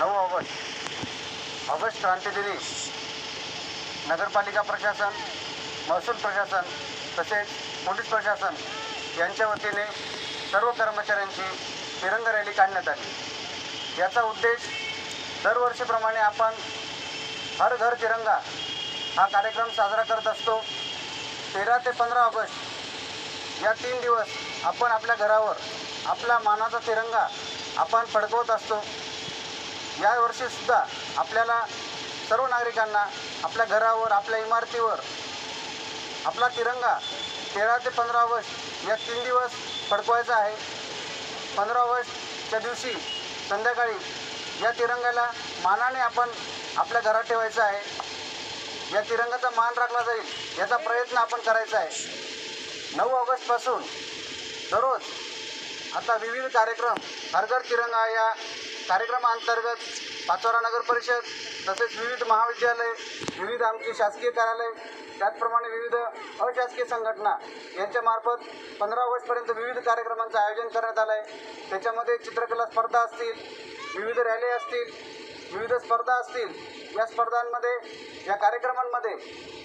नऊ August. August क्रांतीदिनी नगरपालिका प्रशासन महसूल प्रशासन तसेच पोलीस प्रशासन यांच्या वतीने सर्व कर्मचाऱ्यांची तिरंग रॅली काढण्यात आली. याचा उद्देश दरवर्षीप्रमाणे आपण हर घर तिरंगा हा कार्यक्रम साजरा करत असतो. तेरा ते पंधरा ऑगस्ट या तीन दिवस आपण आपल्या घरावर आपला मानाचा तिरंगा आपण फडकवत असतो. यावर्षीसुद्धा आपल्याला सर्व नागरिकांना आपल्या घरावर आपल्या इमारतीवर आपला तिरंगा तेरा ते पंधरा ऑगस्ट या तीन दिवस फडकवायचा आहे. पंधरा ऑगस्टच्या दिवशी संध्याकाळी या तिरंगाला मानाने आपण आपल्या घरात ठेवायचं आहे. या तिरंगाचा मान राखला जाईल याचा प्रयत्न आपण करायचा आहे. नऊ ऑगस्टपासून दररोज आता विविध कार्यक्रम हर घर तिरंगा या कार्यक्रमाअंतर्गत पाचोरा नगर परिषद तसेच विविध महाविद्यालय विविध आमची शासकीय कार्यालय त्याचप्रमाणे विविध अशासकीय संघटना यांच्यामार्फत पंधरा ऑगस्टपर्यंत विविध कार्यक्रमांचं आयोजन करण्यात आलं आहे त्याच्यामध्ये चित्रकला स्पर्धा असतील विविध रॅली असतील विविध स्पर्धा असतील या स्पर्धांमध्ये या कार्यक्रमांमध्ये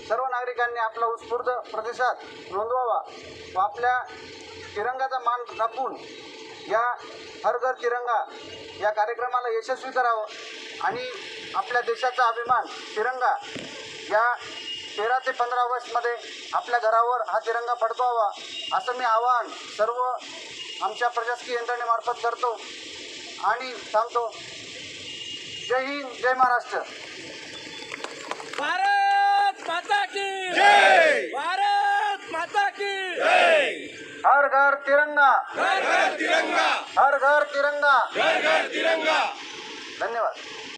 सर्व नागरिकांनी आपला उत्स्फूर्त प्रतिसाद नोंदवावा व आपल्या तिरंगाचा मान राखून या हर घर तिरंगा या कार्यक्रमाला यशस्वी करावं आणि आपल्या देशाचा अभिमान तिरंगा या तेरा ते पंधरा ऑगस्टमध्ये आपल्या घरावर हा तिरंगा फडकवावा असं मी आवाहन सर्व आमच्या प्रशासकीय यंत्रणेमार्फत करतो आणि सांगतो. जय हिंद जय महाराष्ट्र. भारत माता की जय भारत माता की जय हर घर तिरंगा। घर घर तिरंगा। हर घर तिरंगा। घर घर तिरंगा। धन्यवाद।